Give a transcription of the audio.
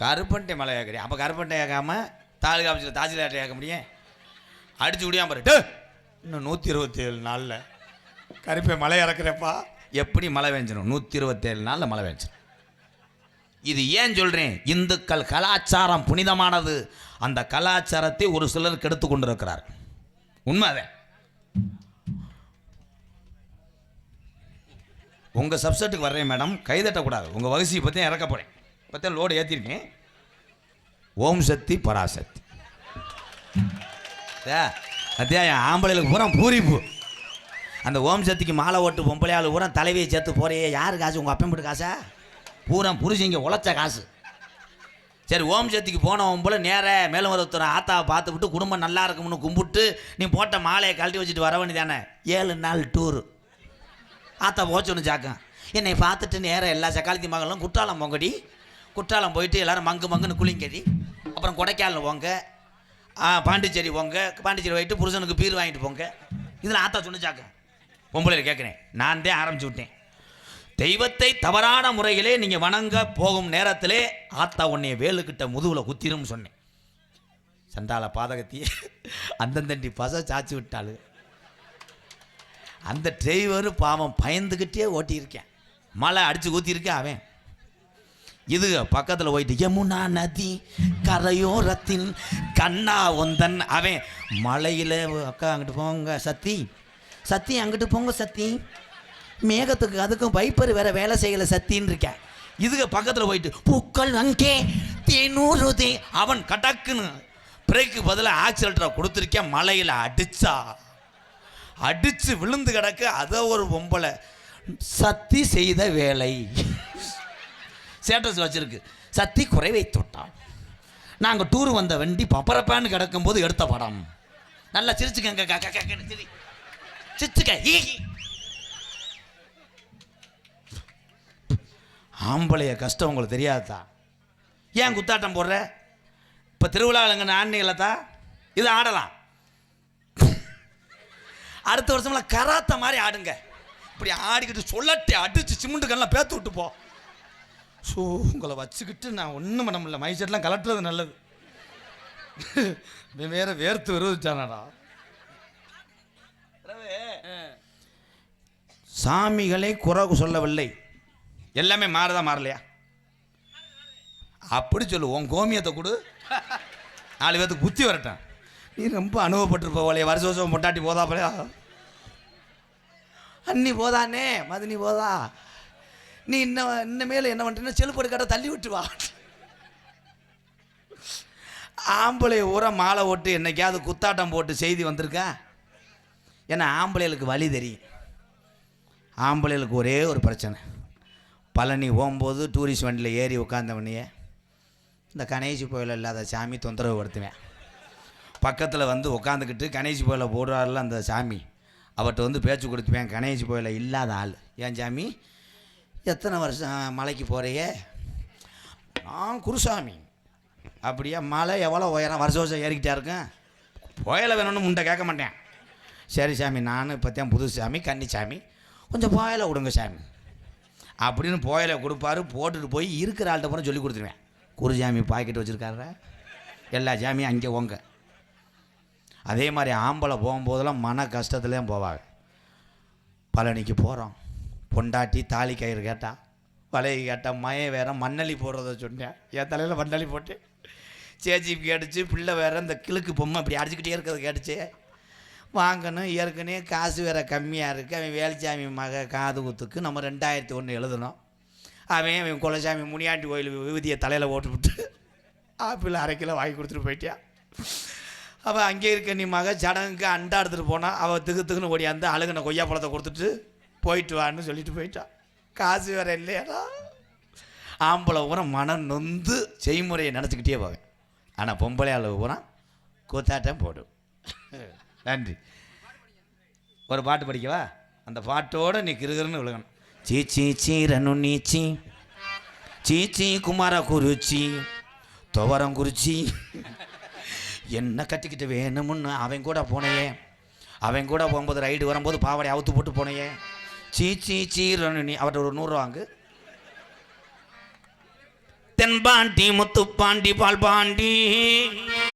கருப்பன்ட்டை மலை ஏற்கிறேன் அப்போ கருப்பன்ட்டை ஏற்காம தாலுகா ஆஃபீஸில் தாசில்தார்ட்டை ஏற்க முடியும்? அடிச்சு விடியாம பாரு. இன்னும் நூற்றி இருபத்தேழு நாளில் கருப்பை மலை இறக்குறப்பா. எப்படி மழை பெஞ்சிடும் நூற்றி இருபத்தேழு நாளில் மழை பெஞ்சிடும் இது ஏன் சொல்கிறேன் இந்துக்கள் கலாச்சாரம் புனிதமானது. அந்த கலாச்சாரத்தை ஒரு சிலர் கெடுத்து கொண்டிருக்கிறார். உண்மை அதே. உங்கள் சப்செட்டுக்கு வர்றேன் மேடம். கைதட்டக்கூடாது. உங்கள் வகுசியை பற்றி இறக்க போகிறேன் பற்றி லோடு ஏற்றிருக்கேன் ஓம் சக்தி பராசக்தி. ஏ, அத்தியா என் ஆம்பளைகளுக்கு பூரா பூரிப்பு. அந்த ஓம் சக்திக்கு மாலை ஓட்டு பொம்பளையாள் பூரா தலைவியை சேர்த்து போறியே. யாரு காசு? உங்கள் அப்பன் போட்டு காசா? பூரா புருஷங்க உழைச்ச காசு. சரி ஓம் சக்திக்கு போனவன் போல நேர மேலும் ஒருத்தர் ஆத்தாவை பார்த்து விட்டு குடும்பம் நல்லா இருக்கும்னு கும்பிட்டு நீ போட்ட மாலையை கழட்டி வச்சுட்டு வர வேண்டியதானே? ஏழு நாள் டூரு ஆத்தா போச்சொன்னு சாக்கம் என்னை பார்த்துட்டு நேரம் எல்லா சக்காலத்தி மகளும் குற்றாலம் போங்கடி. குற்றாலம் போயிட்டு எல்லாரும் மங்கு மங்குன்னு குளிங்கடி அப்புறம் கொடைக்கானல் போங்க. பாண்டிச்சேரி போங்க. பாண்டிச்சேரி போயிட்டு புருஷனுக்கு பீர் வாங்கிட்டு போங்க. இதில் ஆத்தா சொன்னிச்சாக்க பொம்பளை கேட்குறேன் நான் தான் ஆரம்பிச்சு விட்டேன். தெய்வத்தை தவறான முறையிலே நீங்கள் வணங்க போகும் நேரத்திலே ஆத்தா உன்னைய வேலுக்கிட்ட முதுகில் குத்திரும் சொன்னேன். சண்டால பாதகத்தையே அந்தந்தண்டி பச சாச்சி விட்டாளு. அந்த டிரைவர் பாவம் பயந்துக்கிட்டே ஓட்டியிருக்கேன். மழை அடித்து ஊற்றிருக்கேன் அவன். இது பக்கத்தில் போயிட்டு யமுனா நதி கரையோரத்தின் கண்ணா ஒந்தன் அவன் மலையில் அக்கா அங்கிட்டு போங்க சத்தி. சத்தி அங்கிட்டு போங்க சத்தி. மேகத்துக்கு அதுக்கும் பைப்பர் வேற வேலை செய்யலை சத்தின்னு இருக்கேன். இதுக்கு பக்கத்தில் போயிட்டு பூக்கள் அங்கே தேனூறுதே அவன் கடக்குன்னு பிரேக்கு பதிலாக ஆக்சிலேட்டரை கொடுத்துருக்கேன் மலையில் அடிச்சா. அடித்து விழுந்து கிடக்க அதை ஒரு பொம்பளை. சத்தி செய்த வேலை. ஸ்டேட்டஸ் வச்சுருக்கு. சத்தி குறைவை தொட்டால். நாங்கள் டூர் வந்த வண்டி பப்பரப்பான்னு கிடக்கும்போது எடுத்த படம். நல்லா சிரிச்சுக்கங்க சிரி. சிரிச்சுக்க ஆம்பளைய கஷ்டம் உங்களுக்கு தெரியாதா? ஏன் குத்தாட்டம் போடுற? இப்போ திருவிழாவிலங்க ஆண்டிகளத்தா இது ஆடலாம். அடுத்த வருஷம்லாம் கராத்த மாதிரி ஆடுங்க. இப்படி ஆடிக்கிட்டு சொல்லட்டி அடிச்சு சிமெண்ட்டு கல்லாம் பேத்து விட்டு போ. ஸோ உங்களை வச்சுக்கிட்டு நான் ஒன்றும் பண்ண முடியல. மைசெட்லாம் கலட்டுறது நல்லது. வேற வேர்த்து விரோதிச்சானடா சாமிகளை குறை சொல்லவில்லை. எல்லாமே மாறுதா மாறலையா? அப்படி சொல்லு உன் கோமியத்தை கொடு. நாலு பேர்த்துக்கு புத்தி வரட்டும். நீ ரொம்ப அனுபவப்பட்டிருப்ப போலையே வருஷ வருஷம் பொட்டாட்டி போதா போலையா அண்ணி போதானே மதினி போதா? நீ இன்னும் இன்னமேல என்ன பண்ணுறேன்னா செருப்பு கடை தள்ளி விட்டு வா ஆம்பளை ஊரை மாலை ஓட்டு என்னைக்காவது குத்தாட்டம் போட்டு செய்தி வந்திருக்கா? ஏன்னா ஆம்பளைகளுக்கு வழி தெரியும். ஆம்பளைகளுக்கு ஒரே ஒரு பிரச்சனை. பழனி போகும்போது டூரிஸ்ட் வண்டியில் ஏறி உட்காந்தவனையே இந்த கணேசி கோயில் இல்லாத சாமி தொந்தரவு படுத்துவேன் பக்கத்தில் வந்து உட்காந்துக்கிட்டு கணேசி கோயிலை போடுறாருல அந்த சாமி. அவர்கிட்ட வந்து பேச்சு கொடுத்துவேன் கணேசி கோயிலை இல்லாத ஆள். ஏன் சாமி? எத்தனை வருஷம் மலைக்கு போகிறையே நான் குருசாமி. அப்படியே? மலை எவ்வளோ உயரம்? வருஷம் வருஷம் ஏறிக்கிட்டே இருக்கேன். புயலை வேணும்னு முண்டை கேட்க மாட்டேன். சரி சாமி நான் இப்போத்தான் புது சாமி கன்னிசாமி கொஞ்சம் புயலை விடுங்க சாமி. அப்படின்னு புயலை கொடுப்பாரு போட்டுட்டு போய் இருக்கிற ஆள்கிட்ட பூரா சொல்லி கொடுத்துருவேன். குருசாமி பாக்கெட் வச்சுருக்காரு எல்லா சாமியும் அங்கே போங்க அதே மாதிரி ஆம்பளை போகும்போதெல்லாம் மன கஷ்டத்துலேயும் போவாங்க. பழனிக்கு போகிறோம் பொண்டாட்டி தாலி கயிறு கேட்டான் வலையை கேட்டான் மய வேற மண்ணலி போடுறத சொன்னேன். என் தலையில் மண்ணலி போட்டு சேச்சி கேட்டுச்சு பிள்ளை வேற இந்த கிழக்கு பொம்மை அப்படி அடிச்சுக்கிட்டே இருக்கிறது கேட்டுச்சு. வாங்கணும் ஏற்கனவே காசு வேற கம்மியாக இருக்குது அவன் வேலுச்சாமி மக காது குத்துக்கு நம்ம ரெண்டாயிரத்தி ஒன்று எழுதணும். அவன் அவன் குலசாமி முனியாண்டி கோயில் விபூதியை தலையில் ஓட்டு விட்டு ஆப்பிள் அரை கிலோ வாங்கி கொடுத்துட்டு போயிட்டான் அவள் அங்கே இருக்க நீ மக சடங்குக்கு அண்டா எடுத்துகிட்டு போனால் அவள் திகு திகுன்னு ஓடியாந்து அழுகுன கொய்யா பழத்தை கொடுத்துட்டு போயிட்டு வான்னு சொல்லிட்டு போயிட்டான் காசு வேற இல்லையாடா? ஆம்பளை பூரா மனம் நொந்து செய்முறையை நினச்சிக்கிட்டே போவேன். ஆனால் பொம்பளை அளவு பூரா கூத்தாட்டம் போடும் நன்றி. ஒரு பாட்டு படிக்கவா? அந்த பாட்டோடு நீ கிருகிருன்னு விழுகணும். சீ சீ சீரனு நீச்சி சீச்சி குமார குறிச்சி துவரம் குறிச்சி என்ன கட்டிக்கிட்டு வேணும்னு அவன் கூட போனையே. அவன் கூட போகும்போது ரைடு வரும்போது பாவாடை அவுத்து போட்டு போனையே. சீ சீ சீரனு நீ அவர்கிட்ட ஒரு நூறுரூவா வாங்கு. தென்பாண்டி முத்துப்பாண்டி பால்பாண்டி.